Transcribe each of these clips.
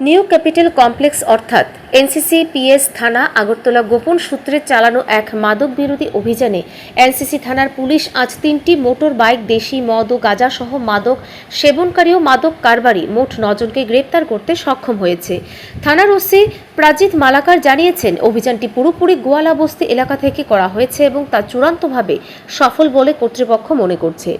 New capital complex অর্থাৎ NCC PS থানা আগরতলা গোপন সূত্রে চালানো এক মাদক বিরোধী অভিযানে এনসিসি থানার পুলিশ আজ তিনটি মোটর বাইক, দেশি মদ ও গাঁজা সহ মাদক সেবনকারী ও মাদক কারবারি মোট নজনকে গ্রেপ্তার করতে সক্ষম হয়েছে। থানার ওসি প্রাজিত মালাকার জানিয়েছেন, অভিযানটি পুরোপুরি গোয়ালা বস্তি এলাকা থেকে করা হয়েছে এবং তা চূড়ান্তভাবে সফল বলে কর্তৃপক্ষ মনে করছে।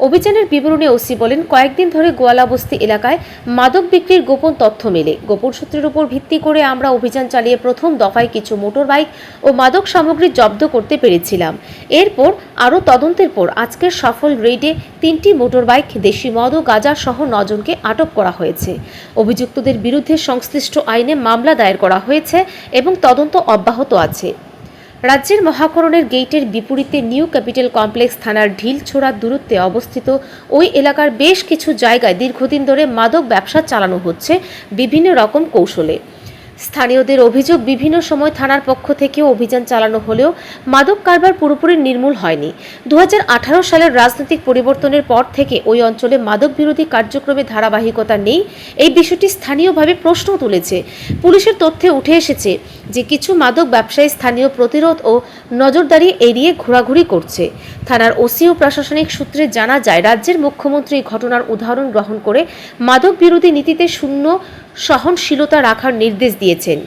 অভিযানের বিবরণে ওসি বলেন, কয়েকদিন ধরে গোয়ালাবস্তি এলাকায় মাদক বিক্রির গোপন তথ্য মেলে। গোপন সূত্রের উপর ভিত্তি করে আমরা অভিযান চালিয়ে প্রথম দফায় কিছু মোটর বাইক ও মাদক সামগ্রী জব্দ করতে পেরেছিলাম। এরপর আরও তদন্তের পর আজকের সফল রেইডে তিনটি মোটর বাইক দেশি মদ ও গাঁজা সহ নজনকে আটক করা হয়েছে। অভিযুক্তদের বিরুদ্ধে সংশ্লিষ্ট আইনে মামলা দায়ের করা হয়েছে এবং তদন্ত অব্যাহত আছে। রাজ্যের মহাকরণের গেটের বিপরীতে নিউ ক্যাপিটাল কমপ্লেক্স থানার ঢিল ছোড়া দূরত্বে অবস্থিত ওই এলাকার বেশ কিছু জায়গায় দীর্ঘদিন ধরে মাদক ব্যবসা চালানো হচ্ছে বিভিন্ন রকম কৌশলে। স্থানীয়দের অভিযোগ বিভিন্ন সময় থানার পক্ষ থেকে অভিযান চালানো হলেও মাদক কারবার পুরোপুরি নির্মূল হয়নি। দুহাজার আঠারো সালের রাজনৈতিক পরিবর্তনের পর থেকে ওই অঞ্চলে মাদক বিরোধী কার্যক্রমে ধারাবাহিকতা নেই। এই বিষয়টি স্থানীয়ভাবে প্রশ্ন তুলেছে। পুলিশের তথ্যে উঠে এসেছে যে কিছু মাদক ব্যবসায়ী স্থানীয় প্রতিরোধ ও নজরদারি এড়িয়ে ঘোরাঘুরি করছে। থানার ওসি ও প্রশাসনিক সূত্রে জানা যায়, রাজ্যের মুখ্যমন্ত্রী ঘটনার উদাহরণ গ্রহণ করে মাদক বিরোধী নীতিতে শূন্য সহনশীলতা রাখার নির্দেশ দিয়েছেন।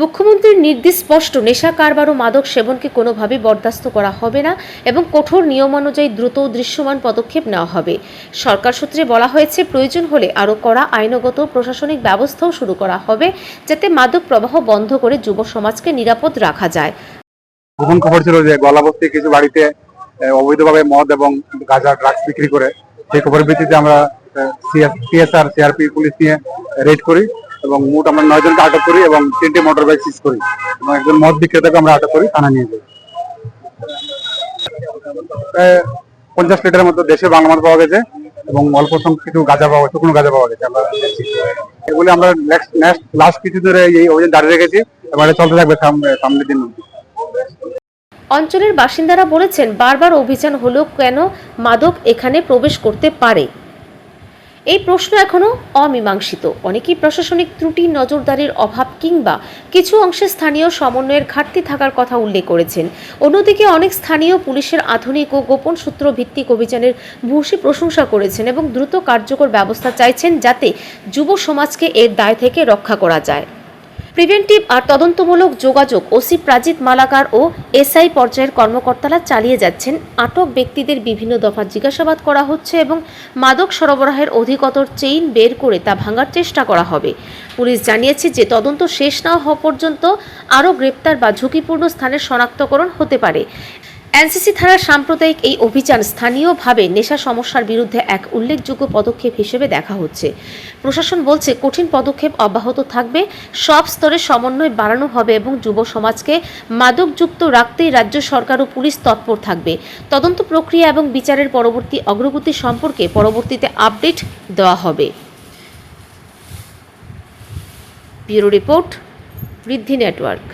মুখ্যমন্ত্রীর নির্দেশ স্পষ্ট, নেশা, কারবার ও মাদক সেবনকে কোনোভাবেই বরদাস্ত করা হবে না এবং কঠোর নিয়মানুযায়ী দ্রুত দৃশ্যমান পদক্ষেপ নেওয়া হবে। সরকার সূত্রে বলা হয়েছে, প্রয়োজন হলে আরও কড়া আইনগত প্রশাসনিক ব্যবস্থাও শুরু করা হবে যাতে মাদক প্রবাহ বন্ধ করে যুব সমাজকে নিরাপদ রাখা যায়। গোপন খবর ছিল যে গলাবস্তি কিছু বাড়িতে অবৈধভাবে মদ এবং গাঁজা, ড্রাগস বিক্রি করে, সেই খবরের ভিত্তিতে আমরা সিএসআর সিআরপি পুলিশ নিয়ে রেড করি এবং মোট আমরা নয় জনকে আটক করি এবং তিনটে মোটর বাইক সিজ করি। এবং একজন মদ বিক্রেতাকে আমরা আটক করি থানা নিয়ে যাই। পঞ্চাশ লিটারের মতো দেশে বাংলা মদ পাওয়া গেছে এবং অল্প সংখ্যক কিছু গাঁজা পাওয়া, শুকনো গাঁজা পাওয়া গেছে। আমরা এগুলি আমরা নেক্সট নেক্সট লাস্ট কিছু ধরে এই অভিযান জারি রেখেছি। এবং এটা চলতে থাকবে সামনে- সামনের দিন। অঞ্চলের বাসিন্দারা বলেছেন, বারবার অভিযান হলেও কেন মাদক এখানে প্রবেশ করতে পারে? এই প্রশ্ন এখনও অমীমাংসিত। অনেকেই প্রশাসনিক ত্রুটি, নজরদারির অভাব কিংবা কিছু অংশে স্থানীয় সমন্বয়ের ঘাটতি থাকার কথা উল্লেখ করেছেন। অন্যদিকে অনেক স্থানীয় পুলিশের আধুনিক ও গোপন সূত্র ভিত্তিক অভিযানের ভূষী প্রশংসা করেছেন এবং দ্রুত কার্যকর ব্যবস্থা চাইছেন যাতে যুব সমাজকে এর দায় থেকে রক্ষা করা যায়। প্রিভেন্টিভ আর তদন্তমূলক যোগাযোগ ওসি প্রাজিত মালাকার ও এসআই পর্যায়ের কর্মকর্তারা চালিয়ে যাচ্ছেন। আটক ব্যক্তিদের বিভিন্ন দফা জিজ্ঞাসাবাদ করা হচ্ছে এবং মাদক সরবরাহের অধিকতর চেইন বের করে তা ভাঙার চেষ্টা করা হবে। পুলিশ জানিয়েছে যে তদন্ত শেষ না হওয়া পর্যন্ত আরও গ্রেপ্তার বা ঝুঁকিপূর্ণ স্থানের শনাক্তকরণ হতে পারে। এনসিসি থানার সাম্প্রদায়িক এই অভিযান স্থানীয়ভাবে নেশা সমস্যার বিরুদ্ধে এক উল্লেখযোগ্য পদক্ষেপ হিসেবে দেখা হচ্ছে। প্রশাসন বলছে, কঠিন পদক্ষেপ অব্যাহত থাকবে, সব স্তরে সমন্বয় বাড়ানো হবে এবং যুব সমাজকে মাদকযুক্ত রাখতেই রাজ্য সরকার ও পুলিশ তৎপর থাকবে। তদন্ত প্রক্রিয়া এবং বিচারের পরবর্তী অগ্রগতি সম্পর্কে পরবর্তীতে আপডেট দেওয়া হবে। ব্যুরো রিপোর্ট, বৃদ্ধি নেটওয়ার্ক।